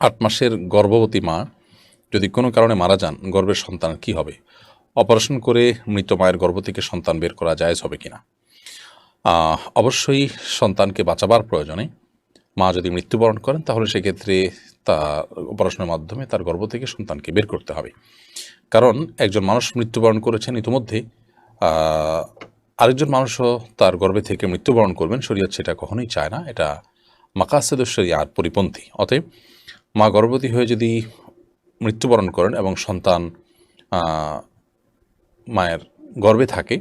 আট মাসের গর্ভবতী মা যদি কোনো কারণে মারা যান, গর্ভের সন্তান কি হবে? অপারেশন করে মৃত মায়ের গর্ভ থেকে সন্তান বের করা জায়েজ হবে কিনা? অবশ্যই সন্তানকে বাঁচাবার প্রয়োজনে মা যদি মৃত্যুবরণ করেন, তাহলে সেক্ষেত্রে তা অপারেশনের মাধ্যমে তার গর্ভ থেকে সন্তানকে বের করতে হবে। কারণ একজন মানুষ মৃত্যুবরণ করেছেন ইতিমধ্যে আরেকজন মানুষও তার গর্ভে থেকে মৃত্যুবরণ করবেন, শরীয়ত সেটা কখনোই চায় না। এটা মাকাসেদুর শরিয়ার পরিপন্থী। অতএব মা গর্ভবতী হয়ে যদি মৃত্যুবরণ করেন এবং সন্তান মায়ের গর্ভে থাকে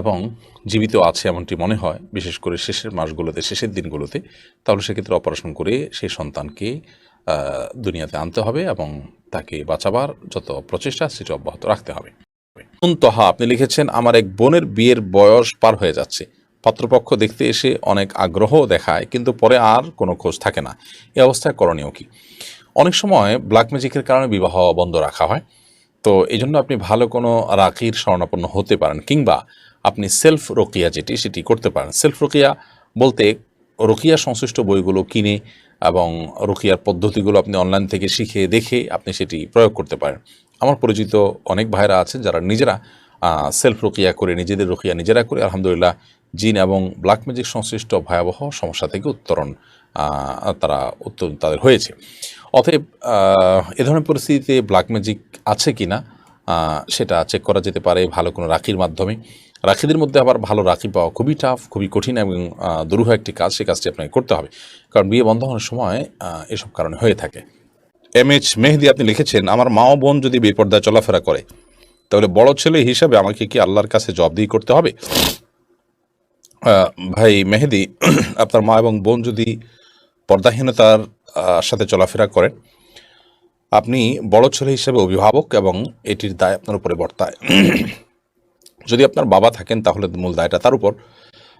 এবং জীবিত আছে এমনটি মনে হয়, বিশেষ করে শেষের মাসগুলোতে, শেষের দিনগুলোতে, তাহলে সেক্ষেত্রে অপারেশন করে সেই সন্তানকে দুনিয়াতে আনতে হবে এবং তাকে বাঁচাবার যত প্রচেষ্টা, সেটা অব্যাহত রাখতে হবে। তহা আপনি লিখেছেন, আমার এক বোনের বিয়ের বয়স পার হয়ে যাচ্ছে। পাত্রপক্ষ দেখতে এসে অনেক আগ্রহ দেখায়, কিন্তু পরে আর কোনো খোঁজ থাকে না। এই অবস্থায় করণীয় কি? অনেক সময় ব্ল্যাক ম্যাজিকের কারণে বিবাহ বন্ধ রাখা হয়। তো এই জন্য আপনি ভালো কোনো রাখির স্বর্ণাপন্ন হতে পারেন, কিংবা আপনি সেলফ রোকিয়া যেটি, সেটি করতে পারেন। সেলফ রোকিয়া বলতে রোকিয়া সংশ্লিষ্ট বইগুলো কিনে এবং রোকিয়ার পদ্ধতিগুলো আপনি অনলাইন থেকে শিখে দেখে আপনি সেটি প্রয়োগ করতে পারেন। আমার পরিচিত অনেক ভাইরা আছেন যারা নিজেরা সেলফ রোকিয়া করে, নিজেদের রোকিয়া নিজেরা করে, আলহামদুলিল্লাহ জিন এবং ব্ল্যাক ম্যাজিক সংশ্লিষ্ট ভয়াবহ সমস্যা থেকে উত্তরণ তারা উত্তরণ তাদের হয়েছে। অতএব এ ধরনের পরিস্থিতিতে ব্ল্যাক ম্যাজিক আছে কি না সেটা চেক করা যেতে পারে ভালো কোনো রাখির মাধ্যমে। রাখিদের মধ্যে আবার ভালো রাখি পাওয়া খুবই টাফ খুবই কঠিন এবং দুরূহ একটি কাজ সেই কাজটি আপনাকে করতে হবে। কারণ বিয়ে বন্ধ হওয়ার সময় এসব কারণে হয়ে থাকে। এম এইচ মেহেদি আপনি লিখেছেন, আমার মা ও বোন যদি বেপর্দায় চলাফেরা করে, তাহলে বড় ছেলে হিসাবে আমাকে কি আল্লাহর কাছে জবাবদিহি করতে হবে? ভাই মেহেদি, আপনার মা এবং বোন যদি পর্দাহীনতার সাথে চলাফেরা করেন, আপনি বড় ছেলে হিসেবে অভিভাবক এবং এটির দায় আপনার উপরে বর্তায়। যদি আপনার বাবা থাকেন, তাহলে মূল দায়টা তার উপর।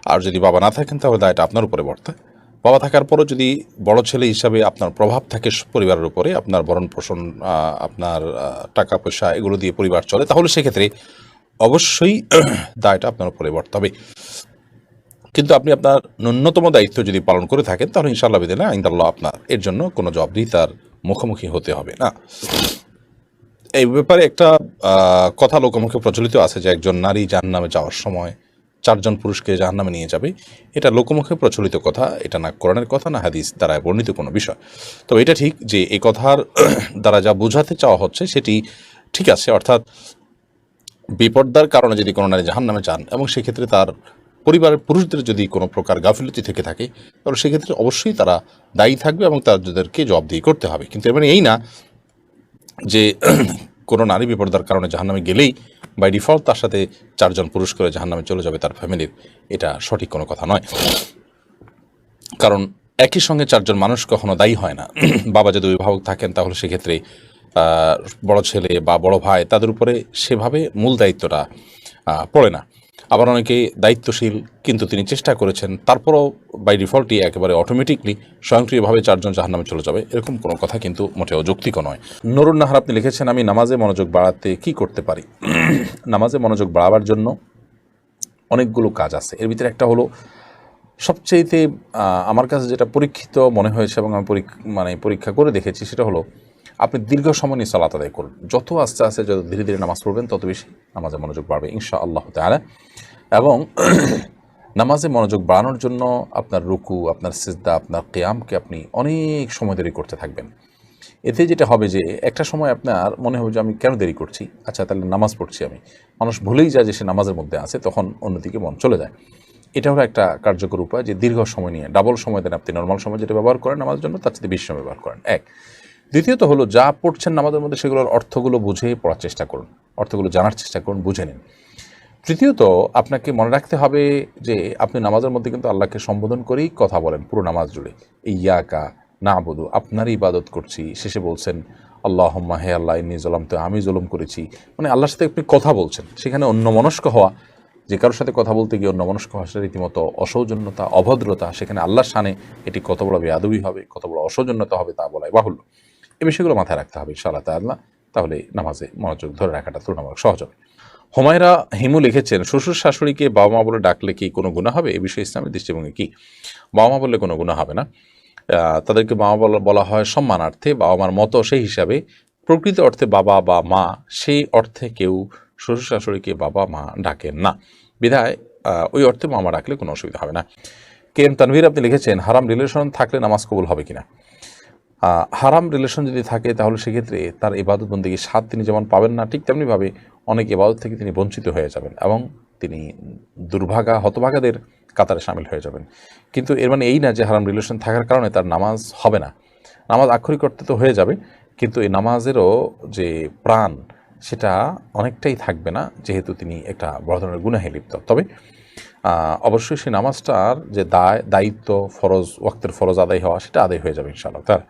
আর যদি বাবা না থাকেন, তাহলে দায়টা আপনার উপরে বর্তায়। বাবা থাকার পরও যদি বড় ছেলে হিসাবে আপনার প্রভাব থাকে পরিবারের উপরে, আপনার ভরণ পোষণ আপনার টাকা পয়সা এগুলো দিয়ে পরিবার চলে, তাহলে সেক্ষেত্রে অবশ্যই দায়টা আপনার উপরে বর্তাবে। কিন্তু আপনি আপনার ন্যূনতম দায়িত্ব যদি পালন করে থাকেন, তাহলে ইনশাল্লাহ বিদিনা ইন্দাল্লাহ আপনার, এর জন্য কোনো জবাবদিহি তার মুখোমুখি হতে হবে। না। এই ব্যাপারে একটা কথা লোকমুখে প্রচলিত আছে যে একজন নারী জাহান্নামে যাওয়ার সময় চারজন পুরুষকে জাহান্নামে নিয়ে যাবে। এটা লোকমুখে প্রচলিত কথা, এটা না কোরআনের কথা, না হাদিস দ্বারা বর্ণিত কোনো বিষয়। তবে এটা ঠিক যে এই কথার দ্বারা যা বোঝাতে চাওয়া হচ্ছে, সেটি ঠিক আছে। অর্থাৎ বিপর্দার কারণে যদি কোনো নারী জাহান্নামে যান, এবং সেক্ষেত্রে তার পরিবারের পুরুষদের যদি কোনো প্রকার গাফিলতি থেকে থাকে, তাহলে সেক্ষেত্রে অবশ্যই তারা দায়ী থাকবে এবং তাদেরকে জবাবদিহি করতে হবে। কিন্তু মানে এই না যে কোনো নারী বিপর্দার কারণে জাহান্নামে গেলেই বাই ডিফল্ট তার সাথে চারজন পুরুষ করে জাহান্নামে চলে যাবে তার ফ্যামিলির, এটা সঠিক কোনো কথা নয়। কারণ একই সঙ্গে চারজন মানুষ কখনো দায়ী হয় না। বাবা যদি অভিভাবক থাকেন, তাহলে সেক্ষেত্রে বড় ছেলে বা বড় ভাই তাদের উপরে সেভাবে মূল দায়িত্বটা পড়ে না। আবার অনেকে দায়িত্বশীল, কিন্তু তিনি চেষ্টা করেছেন, তারপরও বাই ডিফল্টই একেবারে অটোমেটিকলি স্বয়ংক্রিয়ভাবে চারজন জাহান্নামে চলে যাবে, এরকম কোনো কথা কিন্তু মোটেও যৌক্তিক নয়। নরুন নাহার আপনি লিখেছেন, আমি নামাজে মনোযোগ বাড়াতে কি করতে পারি? নামাজে মনোযোগ বাড়াবার জন্য অনেকগুলো কাজ আছে। এর ভিতরে একটা হলো সবচেয়েতে আমার কাছে যেটা পরীক্ষিত মনে হয়েছে এবং আমি মানে পরীক্ষা করে দেখেছি, সেটা হলো আপনি দীর্ঘ সময় নিয়ে সালাত আদায় করুন। যত আস্তে আস্তে যত ধীরে ধীরে নামাজ পড়বেন, তত বেশি নামাজে মনোযোগ বাড়বে ইনশা আল্লাহ তাআলা। এবং নামাজে মনোযোগ বাড়ানোর জন্য আপনার রুকু, আপনার সিজদা, আপনার কেয়ামকে আপনি অনেক সময় দেরি করতে থাকবেন। এতে যেটা হবে যে, একটা সময় আপনার মনে হবে যে, আমি কেন দেরি করছি? আচ্ছা তাহলে নামাজ পড়ছি আমি। মানুষ ভুলেই যায় যে, সে নামাজের মধ্যে আছে, তখন অন্যদিকে মন চলে যায়। এটা হলো একটা কার্যকর উপায় যে, দীর্ঘ সময় নিয়ে ডাবল সময় দেন আপনি নর্মাল সময় যেটা ব্যবহার করেন নামাজের জন্য, তার সাথে বেশি সময় ব্যবহার করেন। এক দ্বিতীয়ত হলো, যা পড়ছেন আমাদের মধ্যে সেগুলোর অর্থগুলো বুঝে পড়ার চেষ্টা করুন। অর্থগুলো জানার চেষ্টা করুন, বুঝে নিন। তৃতীয়ত, আপনাকে মনে রাখতে হবে যে, আপনি নামাজের মধ্যে কিন্তু আল্লাহকে সম্বোধন করেই কথা বলেন, পুরো নামাজ জুড়ে। এই ইয়াকা না বধু আপনারই ইবাদত করছি। শেষে বলছেন আল্লাহ হে আল্লাহ, ইন্নি জলাম তো আমি জুলুম করেছি। মানে আল্লাহর সাথে আপনি কথা বলছেন। সেখানে অন্য মনস্ক হওয়া, যে কারোর সাথে কথা বলতে গিয়ে অন্য মনস্ক হওয়া, সেটা রীতিমতো অসৌজন্যতা, অভদ্রতা, সেখানে আল্লাহর সানে এটি কত বড় বেয়াদবি হবে, কত বড় অসৌজন্যতা হবে তা বলাই বাহুল্য। এই বিষয়গুলো মাথায় রাখতে হবে, ইনশাআল্লাহ তাআলা। তাহলে নামাজে মনোযোগ ধরে রাখাটা তুলনামূলক সহজ হবে। হুমায়রা হিমু লিখেছেন, শ্বশুর শাশুড়িকে বাবা মা বলে ডাকলে কি কোনো গুণা হবে? এ বিষয়ে ইসলামের দৃষ্টিভঙ্গি কি? বাবা মা বললে কোনো গুণা হবে না। তাদেরকে বাবা বলা- বলা হয় সম্মানার্থে। বাবা মার মতো সেই হিসাবে, প্রকৃত অর্থে বাবা বা মা, সেই অর্থে কেউ শ্বশুর শাশুড়িকে বাবা মা ডাকেন না। বিধায় ওই অর্থে মামা ডাকলে কোনো অসুবিধা হবে না। কে এম তানভীর আপনি লিখেছেন, হারাম রিলেশন থাকলে নামাজ কবুল হবে কিনা? হারাম রিলেশন যদি থাকে, তাহলে সেক্ষেত্রে তার ইবাদত বন্দীকে স্বাদ তিনি যেমন পাবেন না, ঠিক তেমনিভাবে অনেক ইবাদত থেকে তিনি বঞ্চিত হয়ে যাবেন এবং তিনি দুর্ভাগা, হতভাগাদের কাতারে সামিল হয়ে যাবেন। কিন্তু এর মানে এই না যে হারাম রিলেশন থাকার কারণে তার নামাজ হবে না। নামাজ আক্ষরিক করতে তো হয়ে যাবে, কিন্তু এই নামাজেরও যে প্রাণ, সেটা অনেকটাই থাকবে না, যেহেতু তিনি একটা বড় ধরনের গুনাহে লিপ্ত। তবে অবশ্যই সেই নামাজটার যে দায়, দায়িত্ব, ফরজ, ওয়াক্তের ফরজ আদায় হওয়া, সেটা আদায় হয়ে যাবে ইনশাআল্লাহ। তার